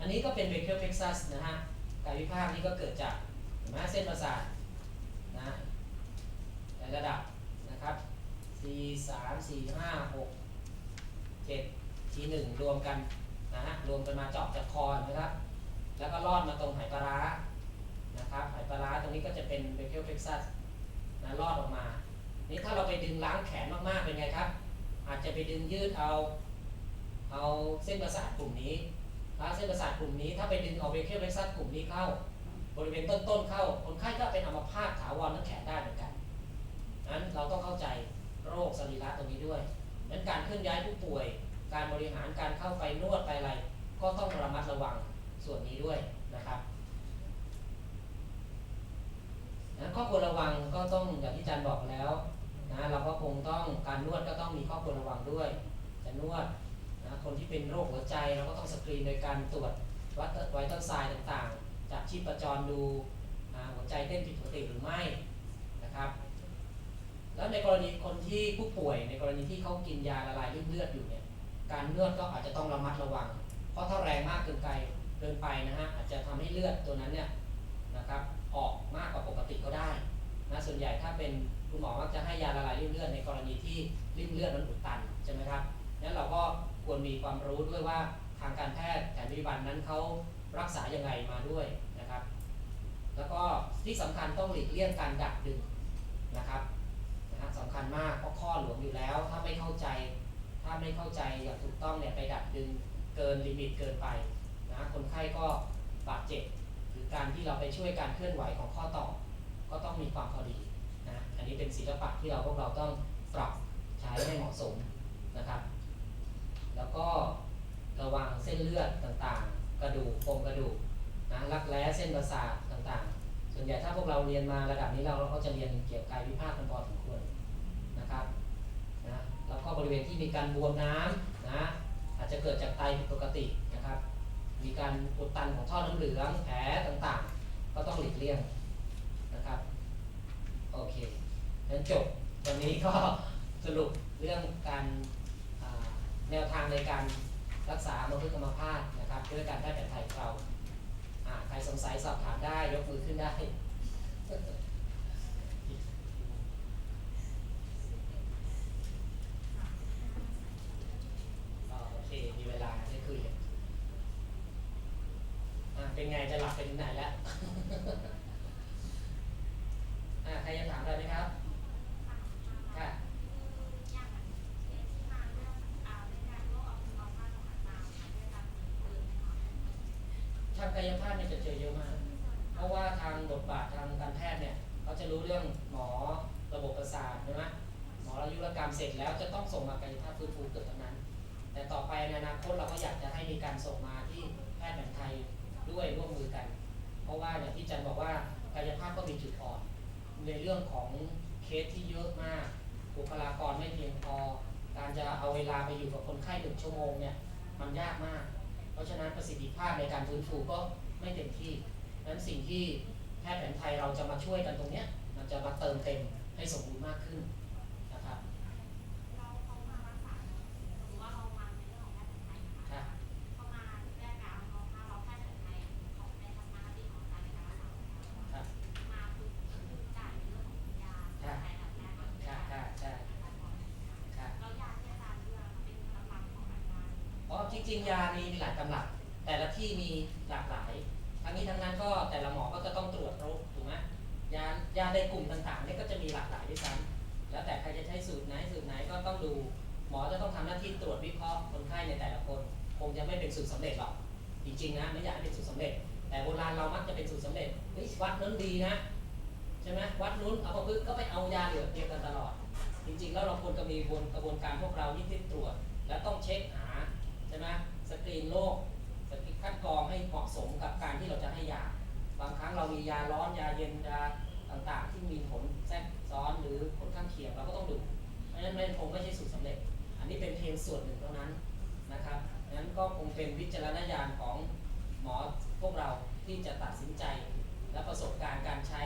อันนี้ก็เป็นเบเคิลเพ็กซัสนะฮะกายวิภาคนี่ก็เกิดจากเห็นไหมเส้นประสาทนะในระดับนะครับ C 3 4 5 6 7 T 1รวมกันนะฮะรวมกันมาเจาะจากคอนะครับ แล้วก็ลอดมาตรงไหปลาร้านะครับไหปลาร้าตรงนี้ก็จะเป็นเบเคิลเพ็กซัสนะลอดออกมา นี่ถ้าเราไปดึงล้างแขนมากๆเป็นไงครับ อาจจะไปดึงยืดเอา เอาเส้นประสาทกลุ่มนี้ ล้างเส้นประสาทกลุ่มนี้ถ้าไปดึงเอาเบเคิลเพกซัสกลุ่มนี้เข้า บริเวณต้นๆเข้า คนไข้ก็เป็นอัมพาตถาวรทั้งแขนได้เหมือนกันนั้นเราต้องเข้าใจโรคสรีระตรงนี้ด้วยนั้นการเคลื่อนย้ายผู้ป่วย การบริหารการเข้าไปนวดไปอะไร ก็ต้องระมัดระวังส่วนนี้ด้วยนะครับนั้นข้อควรระวังก็ต้องอย่างที่อาจารย์บอกแล้วนะเราก็คงต้องการนวดก็ต้องมีข้อควรระวังด้วย จะนวด นะคนที่เป็นโรคหัวใจเราก็ต้องสกรีนโดยการตรวจวัดไวตัลไซน์ต่างๆ จากชีพจรดูหัวใจเต้นผิดปกติหรือไม่นะครับแล้วในกรณีคนที่ผู้ป่วยในกรณีที่เขากินยาละลายริ่มเลือดอยู่เนี่ยการนวดก็อาจจะต้องระมัดระวัง เพราะถ้าแรงมากเกินไปเกินไปนะฮะอาจจะทำให้เลือดตัวนั้นเนี่ยนะครับออกมากกว่าปกติก็ได้นะส่วนใหญ่ถ้าเป็นคุณหมอมักจะให้ยาละลายริ่มเลือดในกรณีที่ริ่มเลือดมันอุดตันใช่ไหมครับนั้นเราก็ ควรมีความรู้ด้วยว่าทางการแพทย์แผนปัจจุบันนั้นเขารักษายังไงมาด้วยนะครับ แล้วก็ที่สำคัญต้องหลีกเลี่ยงการดักดึงนะครับนะฮะสำคัญมากเพราะข้อหลวมอยู่แล้ว ถ้าไม่เข้าใจ ถ้าไม่เข้าใจอย่างถูกต้องเนี่ยไปดักดึงเกินลิมิตเกินไปนะคนไข้ก็บาดเจ็บหรือการที่เราไปช่วยการเคลื่อนไหวของข้อต่อ ก็ต้องมีความพอดีนะอันนี้เป็นศิลปะที่เราพวกเราต้องปรับใช้ให้เหมาะสมนะครับ แล้วก็ระวังเส้นเลือดต่างๆ กระดูกโครงกระดูกนะรักแร้เส้นประสาทต่างๆ ส่วนใหญ่ถ้าพวกเราเรียนมาระดับนี้เราเราก็จะเรียนเกี่ยวกับกายวิภาคกันพอสมควรนะครับนะแล้วก็บริเวณที่มีการบวมน้ำนะอาจจะเกิดจากไตผิดปกตินะครับ มีการอุดตันของท่อน้ำเหลืองแผลต่างๆ ก็ต้องหลีกเลี่ยงนะครับโอเคงั้นจบวันนี้ก็สรุปเรื่องการ แนวทางในการรักษาโรคพฤกษ์อัมพาดนะครับด้วยการแพทย์แผนไทยเราใครสงสัยสอบถามได้ยกมือขึ้นได้ อ๋อโอเค มีเวลาได้คุยกันอะเป็นไงจะหลับไปถึงไหนแล้ว อะใครจะถามอะไรไหมครับ ค่ะ ทางกายภาพเนี่ยจะเจอเยอะมาก เพราะว่าทางบทบาททางการแพทย์เนี่ยเขาจะรู้เรื่องหมอระบบประสาทใช่ไหมหมออายุรกรรมเสร็จแล้วจะต้องส่งมากายภาพฟื้นฟูเกิดทั้งนั้น แต่ต่อไปในอนาคตเราก็อยากจะให้มีการส่งมาที่แพทย์แผนไทยด้วยร่วมมือกัน เพราะว่าอย่างที่จันบอกว่ากายภาพก็มีจุดอ่อนในเรื่องของเคสที่เยอะมากบุคลากรไม่เพียงพอ การจะเอาเวลาไปอยู่กับคนไข้หนึ่งชั่วโมงเนี่ยมันยากมาก ราะฉะนั้นประสิทธิภาพในการฟื้นฟูก็ไม่เต็มที่นั้นสิ่งที่แพทย์แผนไทยเราจะมาช่วยกันตรงเนี้ยมันจะมาเติมเต็มให้สมบูรณ์มากขึ้นนะครับครับ ครับครับครับครับใช่ครับ เพ จริงๆยามีหลายตำรับแต่ละที่มีหลากหลาย ทั้งนี้ทั้งนั้นก็แต่ละหมอก็จะต้องตรวจโรคถูกไหมยายาในกลุ่มต่างๆเนี่ยก็จะมีหลากหลายด้วยซ้ำแล้วแต่ใครจะใช้สูตรไหนสูตรไหนก็ต้องดูหมอจะต้องทำหน้าที่ตรวจวิเคราะห์คนไข้ในแต่ละคน คงจะไม่เป็นสูตรสำเร็จหรอกจริงๆนะไม่อยากให้เป็นสูตรสำเร็จ แต่โบราณเรามักจะเป็นสูตรสำเร็จเฮ้ยวัดนั้นดีนะใช่ไหมวัดนู้นเอาประพฤกษ์ก็ไปเอายาเหลือเดียวกันตลอด จริงๆ แล้วเราควรจะมีกระบวนการพวกเราที่ที่ตรวจ และต้องเช็คหา ใช่ไหมสกรีนโรคสกรีนคัดกรองให้เหมาะสมกับการที่เราจะให้ยา บางครั้งเรามียาร้อนยาเย็นยาต่างๆ ที่มีผลแทรกซ้อนหรือผลข้างเคียงเราก็ต้องดูเพราะฉะนั้นมันคงไม่ใช่สูตรสำเร็จ อันนี้เป็นเพียงส่วนหนึ่งเท่านั้นนะครับนั้นก็คงเป็นวิจารณญาณของหมอพวกเราที่จะตัดสินใจและประสบการณ์การใช้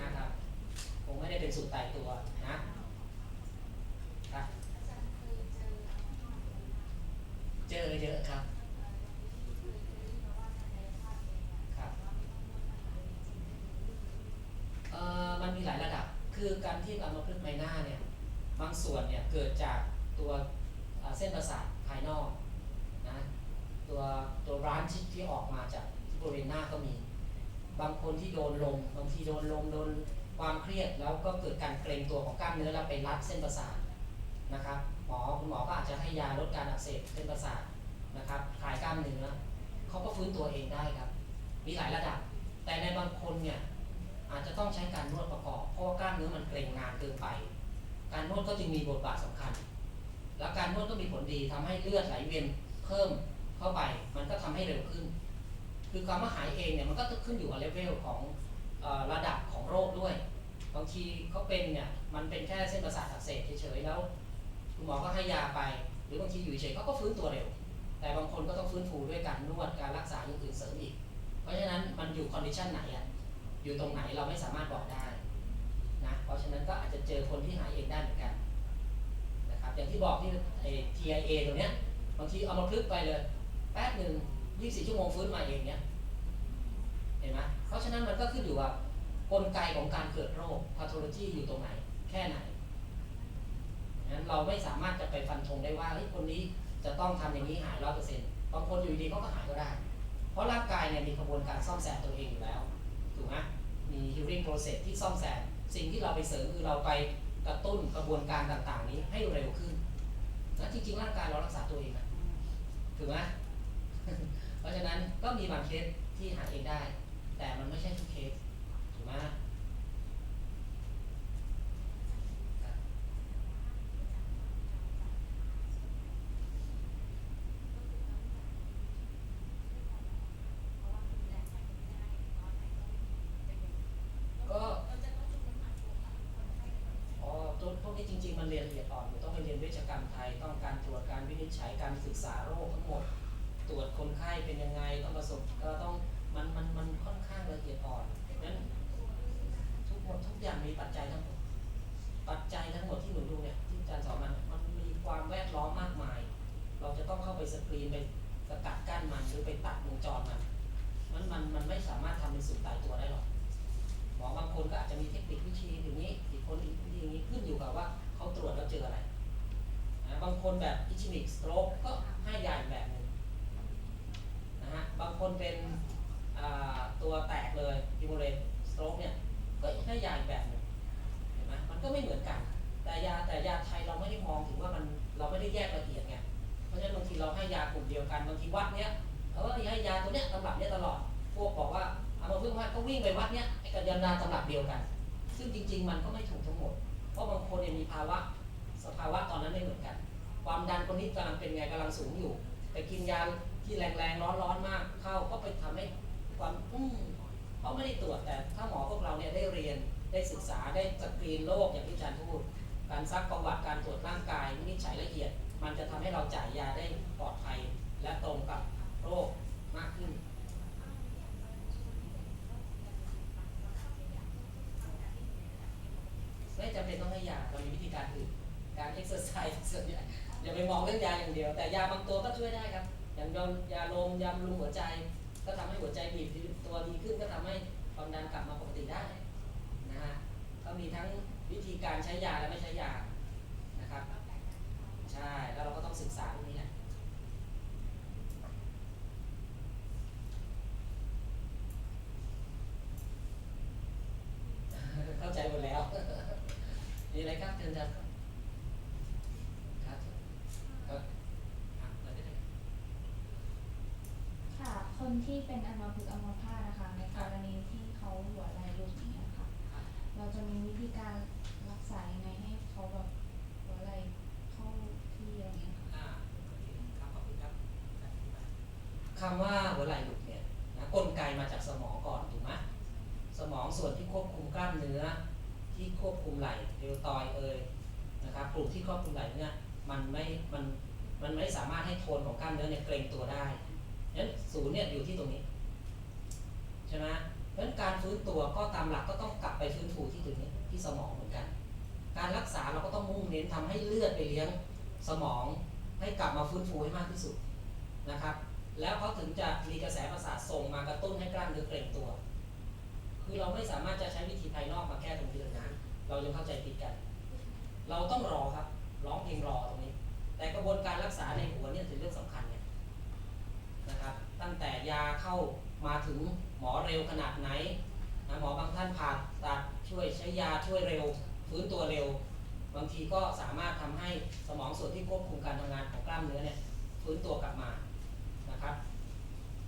นะครับ คงไม่ได้เป็นสูตรตายตัวนะ จอเยอะครับครับเอ่อมันมีหลายระดับ คือการที่การมาพฤกษ์ไมหน้าเนี่ย บางส่วนเนี่ยเกิดจากตัวเส้นประสาทภายนอกนะตัวตัวร้านที่ที่ออกมาจากที่บริเวณหน้าก็มี บางคนที่โดนลม บางทีโดนลมโดนความเครียดแล้วก็เกิดการเกรงตัวของกล้ามเนื้อแล้วไปรัดเส้นประสาทนะครับ อคุณหมอก็อาจจะให้ยาลดการอักเสบเส้นประสาทนะครับคลายกล้ามเนื้อเขาก็ฟื้นตัวเองได้ครับ มีหลายระดับ แต่ในบางคนเนี่ยอาจจะต้องใช้การนวดประกอบ เพราะว่ากล้ามเนื้อมันเกร็งนานเกินไป การนวดก็จึงมีบทบาทสำคัญ แล้วการนวดก็มีผลดีทำให้เลือดไหลเวียนเพิ่มเข้าไป มันก็ทำให้เร็วขึ้น คือคำว่าหายเองเนี่ยมันก็ขึ้นอยู่กับเลเวลของอระดับของโรคด้วย บางทีเขาเป็นเนี่ยมันเป็นแค่เส้นประสาทอักเสบเฉยๆแล้ว คุณหมอก็ให้ยาไป หรือบางทีอยู่เฉยๆเขาก็ฟื้นตัวเร็ว แต่บางคนก็ต้องฟื้นฟูด้วยการนวดการรักษาอย่างอื่นเสริมอีก เพราะฉะนั้นมันอยู่คอนดิชันไหนอะอยู่ตรงไหนเราไม่สามารถบอกได้นะเพราะฉะนั้นก็อาจจะเจอคนที่หายเองได้เหมือนกันนะครับอย่างที่บอกที่ไอ้ TIA ตัวเนี้ยบางทีเอามาพลึกไปเลยแป๊บหนึ่ง24 ชั่วโมงฟื้นมาเองเนี้ยเห็นไหมเพราะฉะนั้นมันก็ขึ้นอยู่ว่ากลไกของการเกิดโรค pathology อยู่ตรงไหน แค่ไหนั้นเราไม่สามารถจะไปฟันธงได้ว่าเฮ้ยคนนี้จะต้องทำอย่างนี้หายร้อยเปอร์เซ็นต์บางคนอยู่ดีเขาก็หายก็ได้ เพราะร่างกายเนี่ยมีกระบวนการซ่อมแซมตัวเองอยู่แล้วถูกไหมมี healing process ที่ซ่อมแซมสิ่งที่เราไปเสริมคือเราไปกระตุ้นกระบวนการต่างๆ นี้ให้เร็วขึ้นนะจริงๆร่างกายเรารักษาตัวเองนะถูกไหมเพราะฉะนั้นก็มีบางเคสที่หายเองได้ แต่มันไม่ใช่ทุกเคสถูกไหมครับ ก็อ๋อตัวพวกนี้จริง ๆ มันเรียนละเอียดอ่อนอยู่ต้องไปเรียนเว ชกรรมไทยต้องการตรวจการวินิจฉัยการศึกษาโรคทั้งหมด ตรวจคนไข้เป็นยังไงต้องประสบก็ต้องมันมันมันค่อนข้างละเอียดอ่อนนั้นทุกหมดทุกอย่างมีปัจจัยทั้งหมดปัจจัยทั้งหมดที่หนูดูเนี่ยที่อาจารย์สอนมันมันมีความแวดล้อมมากมาย เราจะต้องเข้าไปสกรีนไปสกัดกั้นมันหรือไปตัดวงจรมันมันมันมันไม่สามารถทำเป็นสูตรตายตัวได้หรอกหมอบางคนก็อาจจะมี บางคนแบบอิชิมิกสโตรกก็ให้ยาอีกแบบหนึ่งนะฮะบางคนเป็นตัวแตกเลยฮิโมเรตสโตรกเนี่ยก็ให้ยาอีกแบบหนึ่งเห็นไหมมันก็ไม่เหมือนกัน แต่ยาแต่ยาไทยเราไม่ได้มองถึงว่ามันเราไม่ได้แยกละเอียดไงเพราะฉะนั้นบางทีเราให้ยากลุ่มเดียวกันบางทีวัดเนี้ยเออให้ยาตัวเนี้ยตำรับเนี้ยตลอดพวกบอกว่าเอามาพึ่งวัดก็วิ่งไปวัดเนี้ยไอ้กับยานาตำรับเดียวกัน ซึ่งจริง ๆ มันก็ไม่ถูกทั้งหมดเพราะบางคนเนี่ยมีภาวะสภาวะตอนนั้นไม่เหมือน ความดันคนนี้กำลังเป็นไงกำลังสูงอยู่แต่กินยาที่แรงๆร้อนๆมาก เข้าก็ไปทำให้ความอืมเขาไม่ได้ตรวจแต่ถ้าหมอพวกเราเนี่ยได้เรียนได้ศึกษาได้สกรีนโรคอย่างที่อาจารย์พูด การซักประวัติการตรวจร่างกายวินิจฉัยละเอียด มันจะทำให้เราจ่ายยาได้ปลอดภัยและตรงกับโรคมากขึ้นไม่จำเป็นต้องให้ยาเรามีวิธีการอื่นการเอ็กซ์ไซส์ส่วนใหญ่ อย่าไปมองเรื่องยาอย่างเดียว แต่ยาบางตัวก็ช่วยได้ครับ อย่างยายาลมยาบำรุงหัวใจ ก็ทำให้หัวใจบีบตัวดีขึ้นก็ทำให้ความดันกลับมาปกติได้นะฮะก็มีทั้งวิธีการใช้ยาและไม่ใช้ยานะครับใช่แล้วเราก็ต้องศึกษาตรงนี้แหละเข้าใจหมดแล้วมีอะไรครับเชิญครับครับครับอะมาได้เลย ค่ะ คนที่ เป็นอัมพฤกษ์อัมพาตนะคะในกรณีที่เขาหัวไหลหลุดอย่างเงี้ยค่ะ เราจะมีวิธีการรักษายังไงให้เขาแบบหัวไหลเข้าที่อะไรเงี้ยค่ะอ่าโอเคครับขอบคุณครับคำว่าหัวไหล่หลุดเนี่ยนะกลไกมาจากสมองก่อนถูกไหมสมองส่วนที่ควบคุมกล้ามเนื้อ ที่ควบคุมไหล่เดลตอยเอยนะครับกลุ่มที่ควบคุมไหล่เนี่ยมันไม่มันมันไม่สามารถให้โทนของกล้ามเนื้อเนี่ยเกรงตัวได้ งั้นศูนย์เนี่ยอยู่ที่ตรงนี้ใช่ไหมเพราะนั้นการฟื้นตัวก็ตามหลักก็ต้องกลับไปฟื้นฟูที่ตรงนี้ที่สมองเหมือนกัน การรักษาเราก็ต้องมุ่งเน้นทำให้เลือดไปเลี้ยงสมองให้กลับมาฟื้นฟูให้มากที่สุดนะครับ แล้วเขาถึงจะมีกระแสประสาทส่งมากระตุ้นให้กล้ามเนื้อเกร็งตัว คือเราไม่สามารถจะใช้วิธีภายนอกมาแก้ตรงนี้เลยนะเรายังเข้าใจผิดกัน เราต้องรอครับร้องเพลงรอตรงนี้ แต่กระบวนการรักษาในหัวเนี่ยเป็นเรื่องสำคัญ นะครับตั้งแต่ยาเข้ามาถึงหมอเร็วขนาดไหนนะหมอบางท่านผ่าตัดช่วยใช้ยาช่วยเร็ว ฟื้นตัวเร็ว บางทีก็สามารถทำให้สมองส่วนที่ควบคุมการทำงานของกล้ามเนื้อเนี่ยฟื้นตัวกลับมานะครับ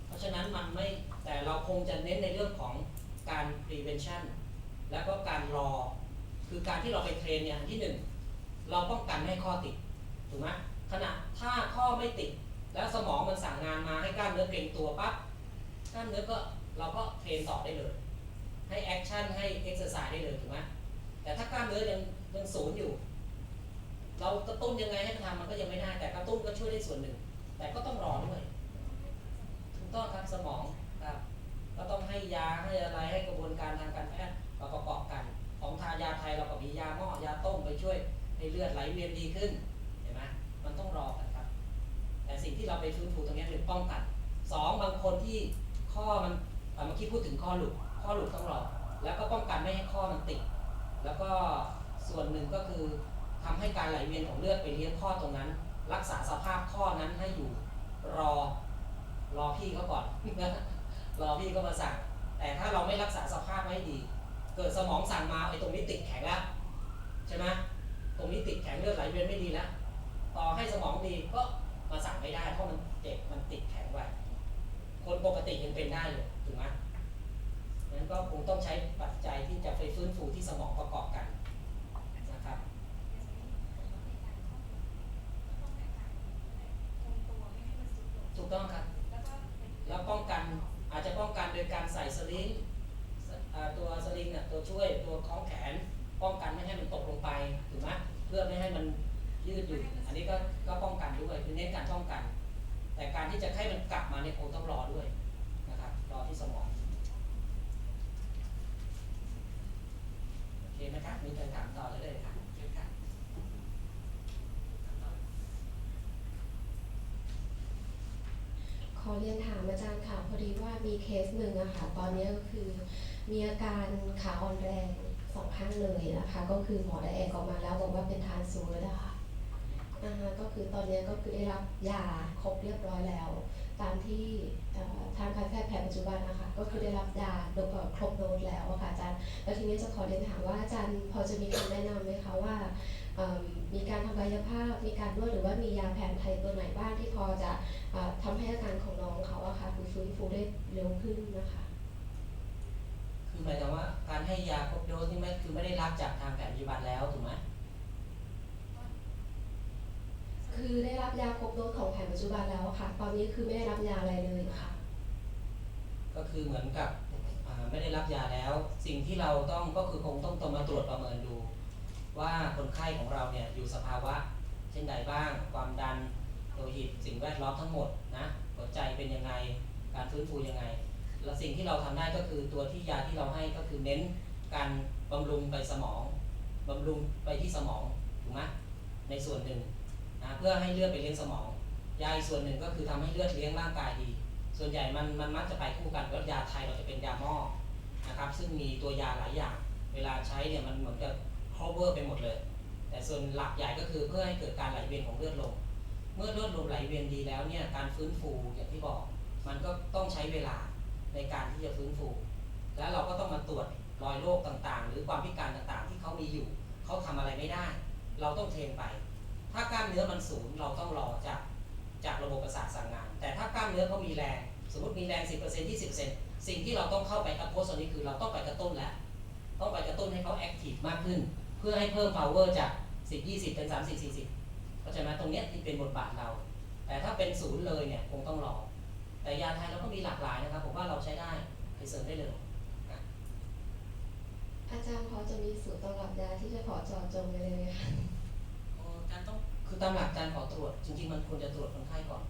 เพราะฉะนั้นมันไม่แต่เราคงจะเน้นในเรื่องของการ prevention แล้วก็การรอ คือการที่เราไปเทรนเนี่ยอันที่หนึ่งเราป้องกันให้ข้อติดถูกไหมขณะถ้าข้อไม่ติด แล้วสมองมันสั่งงานมาให้กล้ามเนื้อเกร็งตัวปั๊บกล้ามเนื้อก็เราก็เทรนต่อได้เลย ให้แอคชั่นให้เอ็กซ์ไซส์ได้เลยถูกไหมแต่ถ้ากล้ามเนื้อยังยังศูนย์อยู่ เรากระตุ้นยังไงให้มันทำมันก็ยังไม่ได้ แต่กระตุ้นก็ช่วยได้ส่วนหนึ่ง แต่ก็ต้องรอด้วยถูกต้องครับสมองครับก็ต้องให้ยาให้อะไรให้กระบวนการทางการแพทย์มาประกอบกัน ของทายาไทยเราก็มียาหม้อยาต้มไปช่วยให้เลือดไหลเวียนดีขึ้นเห็นไหมมันต้องรอกัน สิ่งที่เราไปฟื้นฟูตรงนี้หนึ่งป้องกันสองบางคนที่ข้อมันอะเมื่อกี้พูดถึงข้อหลุดข้อหลุดต้องรอแล้วก็ป้องกันไม่ให้ข้อมันติด แล้วก็ส่วนหนึ่งก็คือทำให้การไหลเวียนของเลือดไปเลี้ยงข้อตรงนั้น รักษาสภาพข้อนั้นให้อยู่รอรอพี่เขาก่อนรอพี่เขามาสั่ง แต่ถ้าเราไม่รักษาสภาพไว้ให้ดี เกิดสมองสั่งมาไอ้ตรงนี้ติดแข็งแล้วใช่ไหมตรงนี้ติดแข็งเลือดไหลเวียนไม่ดีแล้วต่อให้สมองดีก็ ไม่ได้เพราะมันเจ็บมันติดแข็งไว้คนปกติยังเป็นได้อยู่ถูกไหมงั้นก็คงต้องใช้ปัจจัยที่จะไปฟื้นฟูที่สมองประกอบกันนะครับ ถูกต้องครับ แล้วป้องกันอาจจะป้องกันโดยการใส่สลิงสอ่าตัวสลิงเนี่ยตัวช่วยตัวคล้องแขน ป้องกันไม่ให้มันตกลงไปถูกไหมเพื่อไม่ให้มันยืดหยุ่นอันนี้ก็ก็ป้องกันด้วยคือเน้นการป้องกัน แต่การที่จะให้มันกลับมาเนี่ยคงต้องรอด้วยนะครับรอที่สมองโอเคไหมครับมีคำถามต่อเลยเลยครับเชิญครับขอเรียนถามอาจารย์ค่ะพอดีว่ามีเคสหนึ่งอะค่ะตอนนี้ก็คือมีอาการขาอ่อนแรงสองข้างเลยนะคะ ก็คือหมอได้แอกออกมาแล้วบอกว่าเป็นทานซูลอะค่ะ ก็คือตอนนี้ก็คือได้รับยาครบเรียบร้อยแล้ว ตามที่ทางการแพทย์แผนปัจจุบันนะคะก็คือได้รับยาโดยครบโดสแล้วอะค่ะอาจารย์แล้วทีนี้จะขอเรียนถามว่าอาจารย์พอจะมีคำแนะนำไหมคะว่ามีการทำกายภาพ มีการนวดหรือว่ามียาแผนไทยตัวไหนบ้างที่พอจะอ่าทำให้อาการของน้องเขาอะค่ะฟื้นฟูได้เร็วขึ้นนะคะ คือหมายถึงว่าการให้ยาครบโดสนี่ไม่คือไม่ได้รับจากทางแผนปัจจุบันแล้วถูกไหม คือได้รับยาครบโดสของแผนปัจจุบันแล้วค่ะ ตอนนี้คือไม่ได้รับยาอะไรเลยค่ะ ก็คือเหมือนกับอ่าไม่ได้รับยาแล้ว สิ่งที่เราต้องก็คือคงต้องต้องมาตรวจประเมินดู ว่าคนไข้ของเราเนี่ยอยู่สภาวะ เช่นใดบ้าง ความดันโลหิตสิ่งแวดล้อมทั้งหมดนะหัวใจเป็นยังไงการฟื้นฟูยังไง แล้วสิ่งที่เราทำได้ก็คือตัวที่ยาที่เราให้ก็คือเน้นการบำรุงไปสมองบำรุงไปที่สมองถูกไหมในส่วนหนึ่ง นะเพื่อให้เลือดไปเลี้ยงสมอง ยาอีกส่วนหนึ่งก็คือทำให้เลือดเลี้ยงร่างกายดี ส่วนใหญ่มันมันมักจะไปคู่กันแล้วยาไทยเราจะเป็นยาหม้อนะครับซึ่งมีตัวยาหลายอย่าง เวลาใช้เนี่ยมันเหมือนกับ cover ไปหมดเลย แต่ส่วนหลักใหญ่ก็คือเพื่อให้เกิดการไหลเวียนของเลือดลง เมื่อเลือดลมไหลเวียนดีแล้วเนี่ยการฟื้นฟูอย่างที่บอก มันก็ต้องใช้เวลาในการที่จะฟื้นฟู แล้วเราก็ต้องมาตรวจรอยโรคต่างๆ หรือความพิการต่างๆ ที่เขามีอยู่ เขาทำอะไรไม่ได้ เราต้องเทรนไป ถ้ากล้ามเนื้อมันสูงเราต้องรอจากจากระบบประสาทสั่งงาน แต่ถ้ากล้ามเนื้อเขามีแรง สมมติมีแรง 10% 20%สิ่งที่เราต้องเข้าไปอัพโพสตอนนี้คือเราต้องไปกระตุ้นแล้วต้องไปกระตุ้นให้เขาแอคทีฟมากขึ้น เพื่อให้เพิ่ม power จาก 10 20 เป็น 30 40 เพราะฉะนั้นตรงเนี้ยที่เป็นบทบาทเรา แต่ถ้าเป็นศูนย์เลยเนี่ยคงต้องรอ แต่ยาไทยเราก็มีหลากหลายนะครับ ผมว่าเราใช้ได้ไปเสริมได้เลยอาจารย์พอจะมีสูตรตำรับยาที่จะขอเจอจงไปเลยไหมคะเอ่อการต้อง คือตามหลักการขอตรวจจริงๆ มันควรจะตรวจคนไข้ก่อน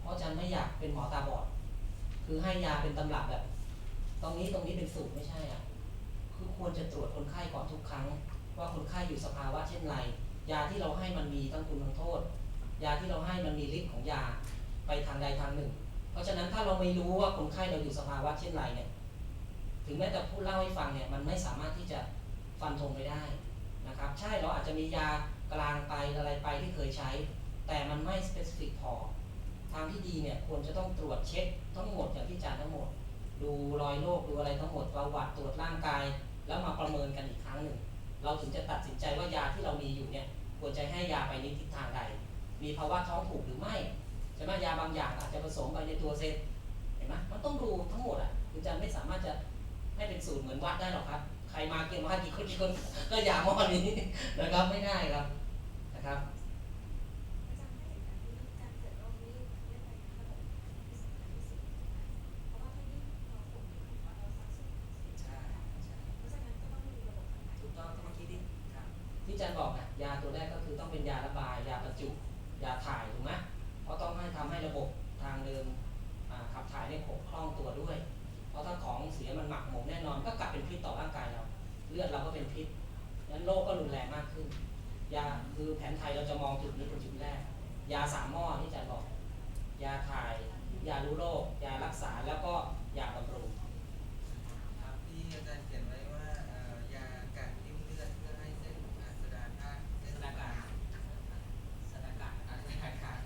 เพราะอาจารย์ไม่อยากเป็นหมอตาบอด คือให้ยาเป็นตำรับแบบ ตรงนี้ตรงนี้เป็นสูตรไม่ใช่อะ คือควรจะตรวจคนไข้ก่อนทุกครั้ง ว่าคนไข้อยู่สภาวะเช่นไร ยาที่เราให้มันมีทั้งคุณทั้งโทษ ยาที่เราให้มันมีฤทธิ์ของยาไปทางใดทางหนึ่ง เพราะฉะนั้นถ้าเราไม่รู้ว่าคนไข้เราอยู่สภาวะเช่นไรเนี่ย ถึงแม้แต่ผู้เล่าให้ฟังเนี่ยมันไม่สามารถที่จะฟันธงไปได้นะครับ ใช่เราอาจจะมียา กลางไปอะไรไปที่เคยใช้ แต่มันไม่ specific พอ ทางที่ดีเนี่ยควรจะต้องตรวจเช็คทั้งหมดอย่างที่จารย์ทั้งหมด ดูรอยโรคดูอะไรทั้งหมดประวัติตรวจร่างกาย แล้วมาประเมินกันอีกครั้งหนึ่ง เราถึงจะตัดสินใจว่ายาที่เรามีอยู่เนี่ยควรจะให้ยาไปในทิศทางใด มีภาวะท้องผูกหรือไม่ใช่ไหมยาบางอย่างอาจจะผสมไปในตัวเซตเห็นไหมมันต้องดูทั้งหมดอะคืออาจารย์ไม่สามารถจะให้เป็นสูตรเหมือนวัดได้หรอกครับ ใครมาเกี่ยวมากี่คนกี่คนก็ยาหม้อนี้นะครับไม่ได้ครับ ครับที่อาจารย์บอกอะยาตัวแรกก็คือต้องเป็นยาระบาย ยาบรรจุ ยาถ่ายถูกไหมเพราะต้องให้ทำให้ระบบทางเดินขับถ่ายเนี่ยคล่องตัวด้วย เพราะถ้าของเสียมันหมักหมมแน่นอนก็กลับเป็นพิษต่อร่างกายเรา เลือดเราก็เป็นพิษนั้นโรคก็รุนแรงมากขึ้น ยาคือแผนไทยเราจะมองจุดนี้เป็นจุดแรก ยาสามหม้อที่จารย์บอก ยาถ่าย ยารู้โรค ยารักษาแล้วก็ยาบำรุงครับที่อาจารย์เขียนไว้ว่าเอ่อยาการริ่มเลือดเพื่อให้เส้นอัสดาธาตุเส้นประสาทสถานการณ์อัสดาขาด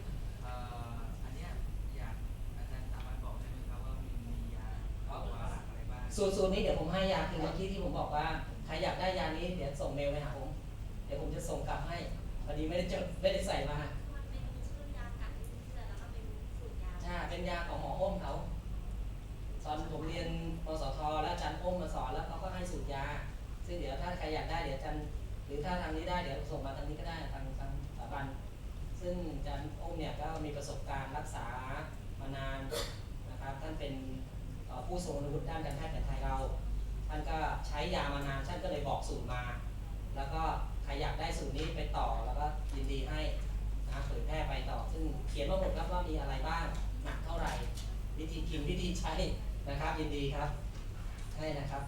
เอ่ออันเนี้ยอยากอาจารย์สามารถบอกได้ไหมครับว่ามีมียาเอาวาอะไรบ้าง สูตรสูตรนี้เดี๋ยวผมให้ยาคือเมื่อกี้ที่ผมบอกว่าใครอยากได้ยานี้เดี๋ยวส่งเมลไปหาผม จะส่งกลับให้พอดีไม่ได้จดไม่ได้ใส่มามันเป็นชื่อยากัดที่เลือดแล้วก็เป็นสูตรยา ใช่เป็นยาของหมออ้มเขาตอนผมเรียนมสทแล้วอาจารย์อ้มมาสอนแล้วเขาก็ให้สูตรยา ซึ่งเดี๋ยวถ้าใครอยากได้เดี๋ยวอาจารย์หรือถ้าทางนี้ได้เดี๋ยวส่งมาทางนี้ก็ได้ทางทางสถาบัน ซึ่งอาจารย์อ้มเนี่ยก็มีประสบการณ์รักษามานานนะครับท่านเป็นเอ่อผู้ทรงคุณวุฒิด้านการแพทย์แผนไทยเรา ท่านก็ใช้ยามานานท่านก็เลยบอกสูตรมา แล้วก็ใค รอยากได้สูตรนี้ไปต่อแล้วก็ยินดีให้นะเผยแพร่ไปต่อ ซึ่งเขียนมาหมดครับว่ามีอะไรบ้างหนักเท่าไหร่วิธีกินวิธีใช้นะครับ ยินดีครับให้นะครับ